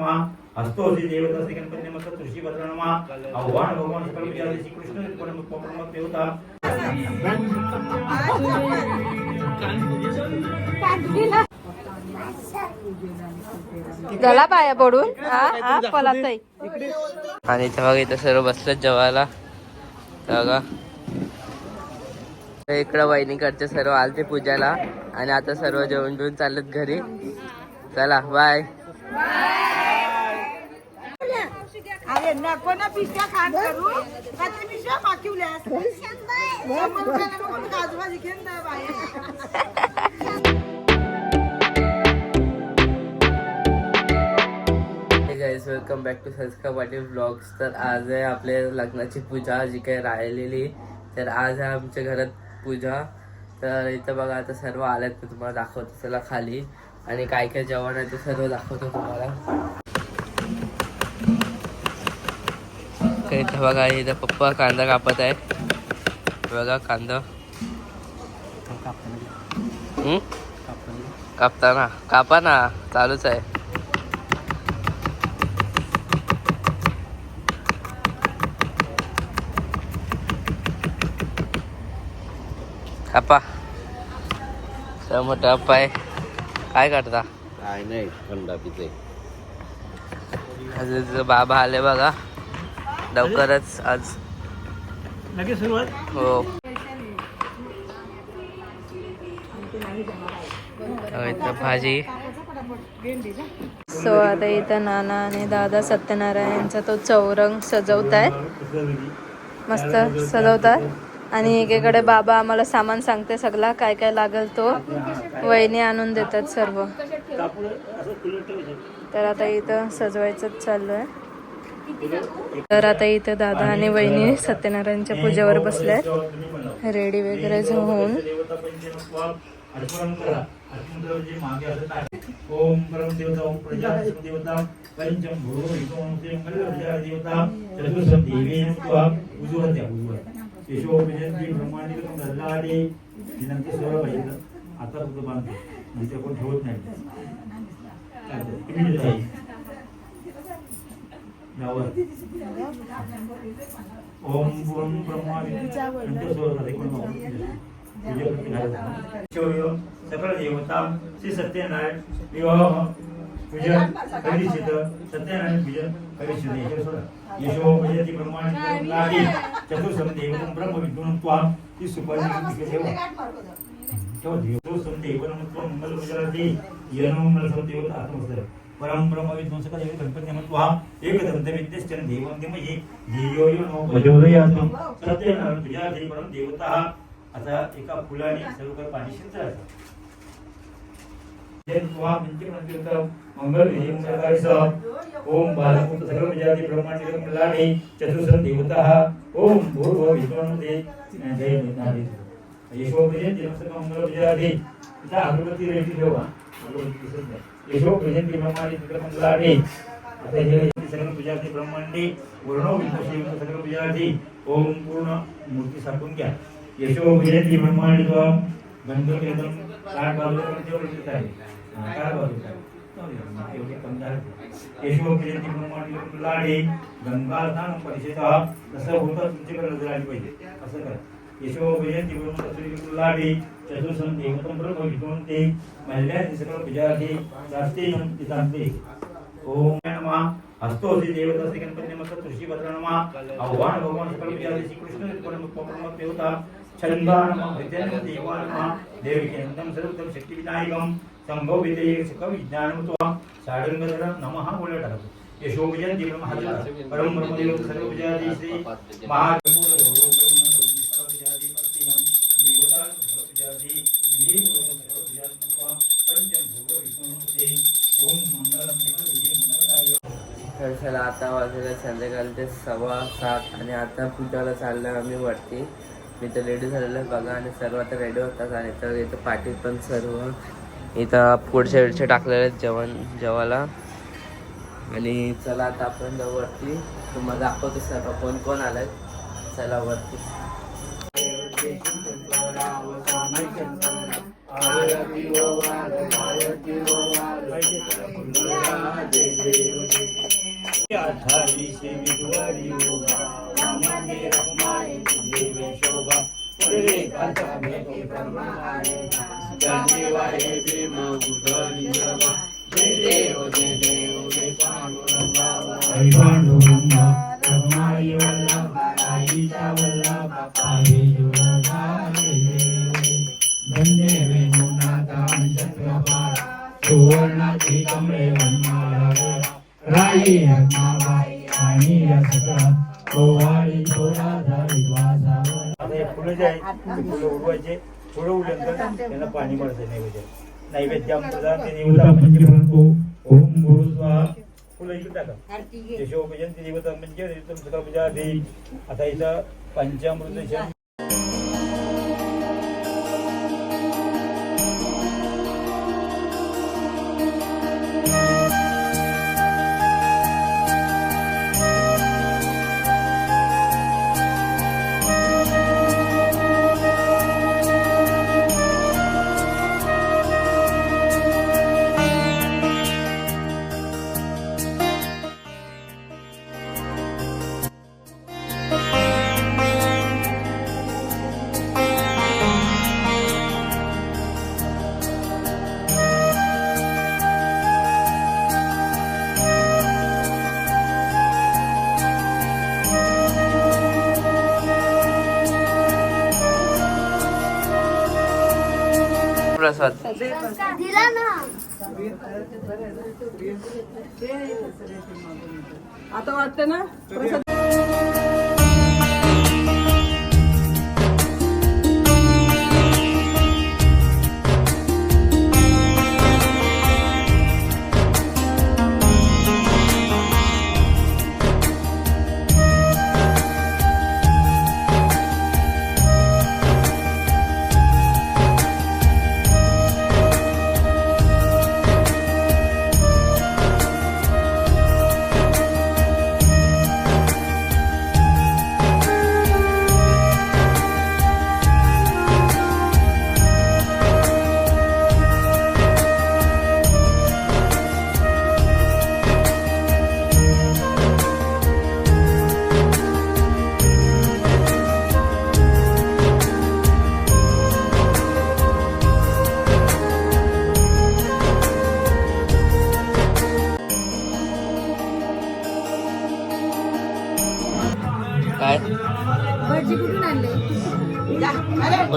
नमः। हस्तोसी देवता श्री गणपती नमः तुळशी भद्र नमः। आव्हान भगवान सकल विद्या श्री कृष्ण परम परम देवता। गला पाया पडून. हा हा पलातय आणि इथं बघा इथं सर्व बसलेत जेवायला. बघा. इकडं वहिनीकडचे सर्व आलते पूजाला. आणि आता सर्व जेवण बिवून चाललेत घरी. चला बाय अरे नको ना पिशव्या खाण करू. का ते पिशव्या माकिवल्यास आजूबाजू घेऊन जा गाईज वेलकम बॅक टू संस्कार पाटील ब्लॉग्स तर आज आहे आपल्या लग्नाची पूजा जी काही राहिलेली. तर आज आहे आमच्या घरात पूजा. तर इथं बघा आता सर्व आल्यात ते तुम्हाला दाखवतो चला खाली. आणि काय काय जेवण आहे ते सर्व दाखवतो तुम्हाला. इथं बघा इथं पप्पा कांदा कापत आहेत बघा कांदा? कापताना. कापा ना चालूच आहे. कापा. मोठा आहे. काय करता? काय नाही थंडा पिते बाबा आले बघा. लवकरच आज. लगेच सुरुवात? हो. हो, इथं भाजी. सो आता इथं नाना आणि दादा सत्यनारायणचा तो चौरंग सजवत आहेत मस्त सजवतात आणि एकीकडे बाबा आम्हाला सामान सांगते सगळा काय काय लागेल तो. वहिनी आणून देतात सर्व. तर आता इथं सजवायचंच चालू आहे तर आता इथं दादा आणि वहिनी सत्यनारायणच्या पूजेवर बसल्या रेडी वगैरे होऊन. ओम परम देवता ओम प्रजापती देवता पंचम देवता विजयंती ब्रह्मांडी दल्लाडी विनंती सर्व पाहिजे आता फक्त बांधतो कोण ठेवत नाही काय ते? तुम्ही देता येईल. यावर. ओम पूर्ण ब्रह्मा विष्णू सकल देवता श्री सत्यनारायण विवाह विजय. कविचित सत्यनारायण विजय कविचित यशो सोडा यशो भजती ब्रह्मांड लाडी चतुर्सम देवतं ब्रह्म विद्वान त्वां ती सुपारी देव ठेव देवतो देवनं त्वं मंगल गुजराती यनो मंगल सम देवता आत्मस्तर परम ब्रह्म विद्वान सकल देव गणपती नमः त्वा एकदंत विद्यश्चन देवं देमहि धियो यो नो भजोदयातु सत्यनारायण तुझ्या देवी परम देवता आता एका फुलाने सर्व पाणी शिंपडायचं जय त्वा मंत्र मंत्र मंगल विजय मंगलारिस ओम बालमुक्त सकल विजाती ब्रह्मांड कमलानी चतुर्सम देवता ओम भूर्भुव विष्णुते जय निनादी यशो विजय दिवस मंगल विजाती इथं अगरबत्ती रेडी ठेवा. अगरबत्ती दिसत नाही. यशो प्रजंती ब्रह्मांडी सकल मंगलानी आता हे सगळं विजाती ब्रह्मांडी वर्णो विष्णू सगळं विजाती ओम पूर्ण मूर्ती साठवून घ्या. यशो विजयती ब्रह्मांडी तो गणपती एकदम काळ बाजूला पण तेवढं ठीक आहे. काळ काठ बाजूला? एवढे कमी आहे. यशो विजयती ब्रह्मांड लाडे. गंगा स्नान परिषद तसं होतं तुमच्याकडे नजर आली पाहिजे. असं करा. यशो विजयती ब्रह्मांड लाडे चतुर्सम देवतम ब्रह्म विष्णू नमः देवता गणपती नमः तुळशी नमः आव्हान भगवान परम परम देवता छंदा नमः विद्यानम देवा नमः सर्वतम संभव विजय सुख नमः बोलत टाकतो यशो विजय महादेव परम श्री महा आता वाजलेला आता वाजले सव्वा सात आणि आता पूजाला चाललं आम्ही वरती. मी तर रेडी झालेलं आहे बघा आणि सर्व आता रेडी होतात आणि तर इथं पाठी पण सर्व इथं पुढच्या वेळचे टाकलेले आहेत जेवण जेवायला. आणि चला आता आपण जाऊ वरती. तुम्हाला दाखवतो सर्व कोण कोण आलाय. चला वरती. अठ्ठावीसशे विधवारी योगा सामान्य रखमाई शोभा जानेवारे प्रेम बुधनी जगा जय देव जय देव जय पांडुरंगा हरी पांडुरंगा रखमाई वल्लभा आईचा वल्लभा पाहे जुळला धन्य वेणुनाथा चक्रपाळ सुवर्णाची कमळे आणि या थोडा हे फुलं जे आहेत ते फुलं उडवायचे फुलं उडल्यानंतर त्यांना पाणी मारायचं नैवेद्य. नैवेद्यामृता ते देवता पंचप्रभू ओम गुरु स्वाहा. फुलं इकडे टाका. यशोपजन ते देवता म्हणजे सगळं पूजा आधी आता इथं पंचामृत प्रसाद आता वाटतं ना? प्रसाद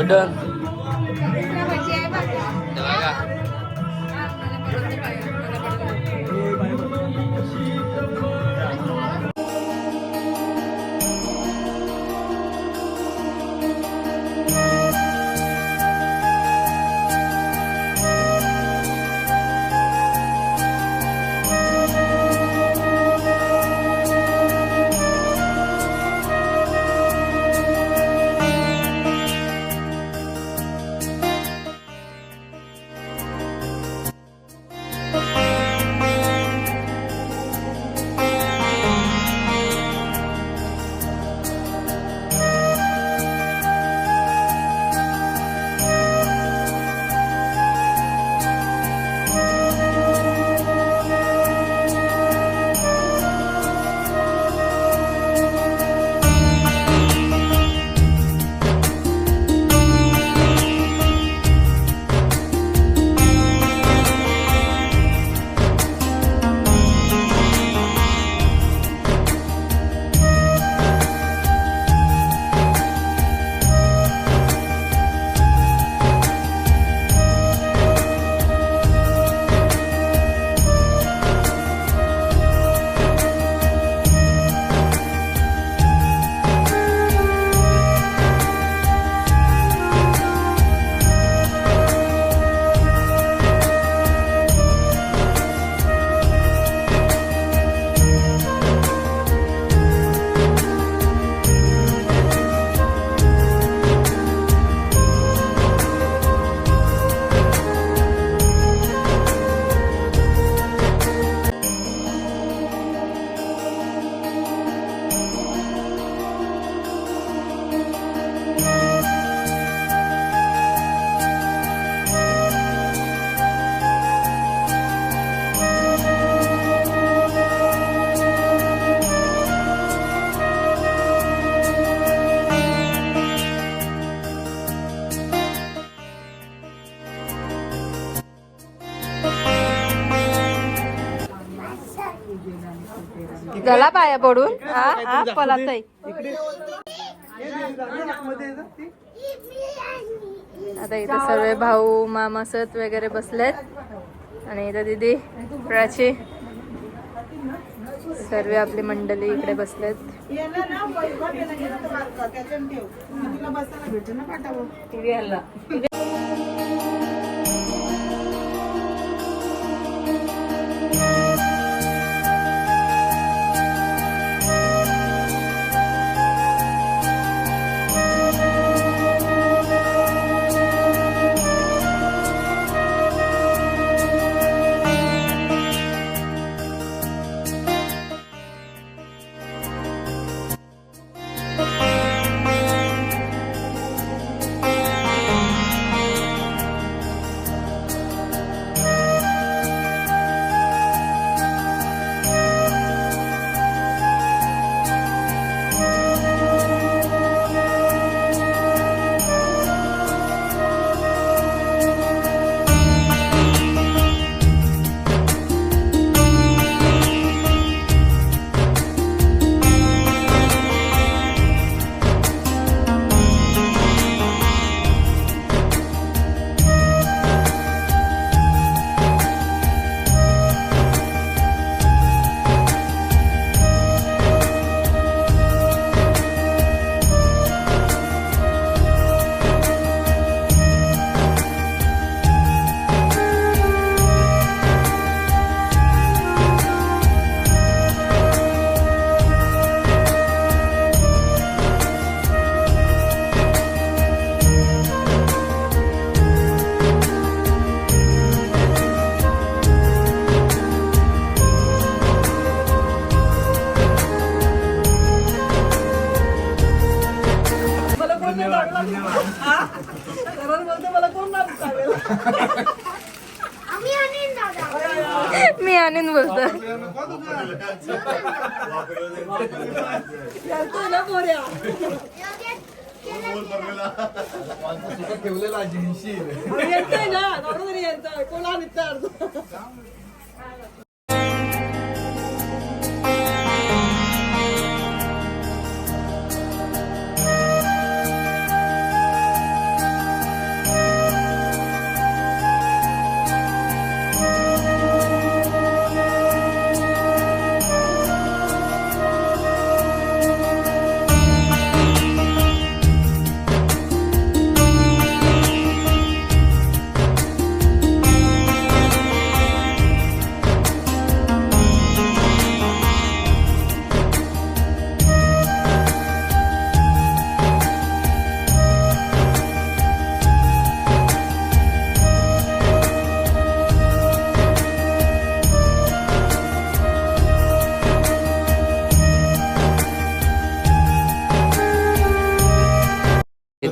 done. गला पाया पडून. आता इथे सर्व भाऊ मामा सत वगैरे बसलेत. आणि इथं दिदी प्राची. सर्व आपली मंडळी इकडे बसलेत. ना वैभव याला गेलं तर बारका, त्याच्यानं ठेव मी तुला बसायला भेटेल ना पाठावर मी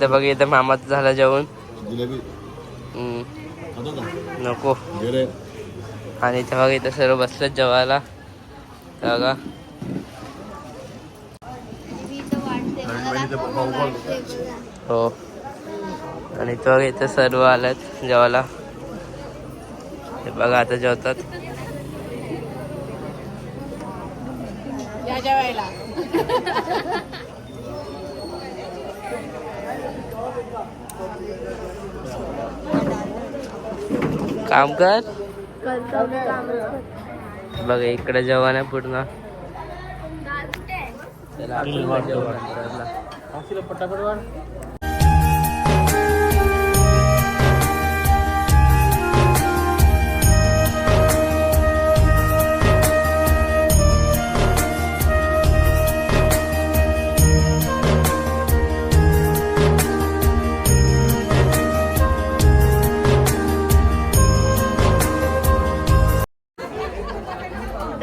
इथं बघ इथं मामाचं झालं जेवण. नको. आणि इथं बघ इथं सर्व बसलेत जेवायला. हे बघा. हो. आणि इथं बघ इथं सर्व आलेत जेवायला. हे बघा आता जेवतात. काम कर. बघ इकडे जेवण आहे पूर्ण. चला, आपण जेवण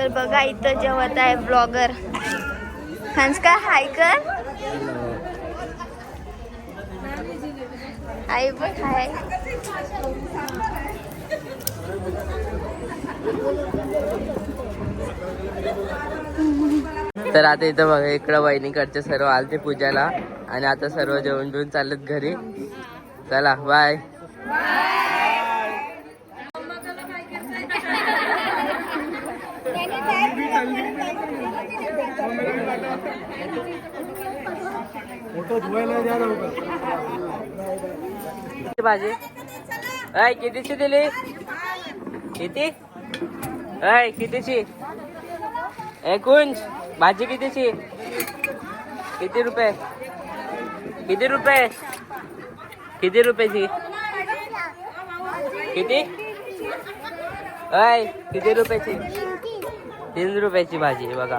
तर बघा इथं जेवत आहे ब्लॉगर हंस का? हाय कर आई पण हाय तर आता इथं बघा इकडं वहिनीकडचे सर्व आलते पूजाला आणि आता सर्व जेवण बिवून चाललेत घरी. चला बाय भाजी. अय कितीची दिली? किती? अय कितीची? एकूण भाजी कितीची? किती रुपये? किती रुपये? किती रुपयाची? किती? अय किती रुपयाची? तीन रुपयाची भाजी बघा.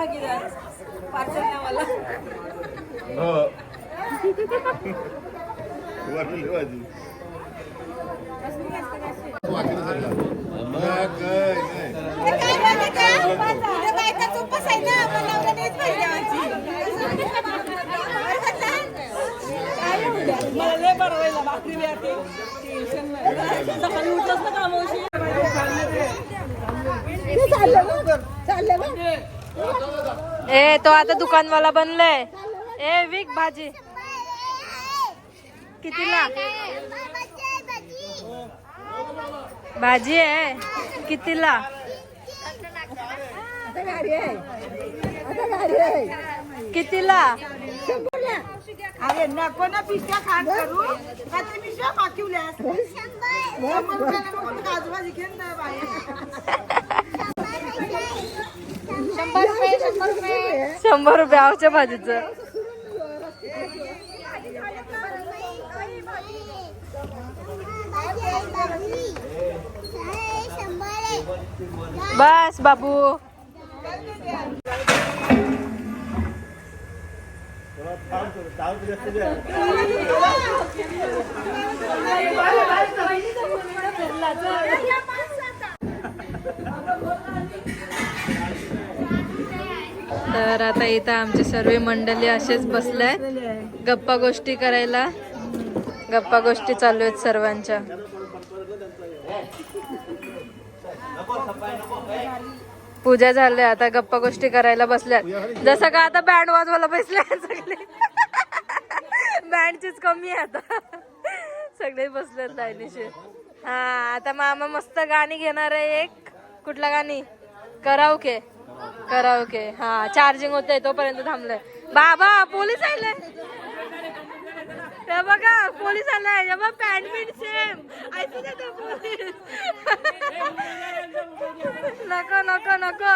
भागीदार. पार्सल नावाला ए तो आता दुकानवाला बनलाय. ए विक भाजी. कितीला भाजी आहे. कितीला कितीला अरे नको ना पिशव्या खात करू. घेऊन शंभर रुपये आवच्या भाजीचं. बस बाबू. तर आता इथं आमचे सर्व मंडळी असेच बसले गप्पा गोष्टी करायला. गप्पा गोष्टी चालू आहेत सर्वांच्या. पूजा झाल्या आता गप्पा गोष्टी करायला बसल्यात. जसं का आता बँड वाजवायला बसले सगळे. बँडचीच कमी आहे आता. सगळे बसलेत लाईनीशी. हा आता मामा मस्त गाणी घेणार आहे एक. कुठला गाणी? करावके. करावके हा चार्जिंग होते तोपर्यंत थांबलंय बाबा पोलीस आले हे बघा पोलीस आलाय हे बघ पॅन्ट पॅन्ट सेम ऐकू दे पोलीस नको नको नको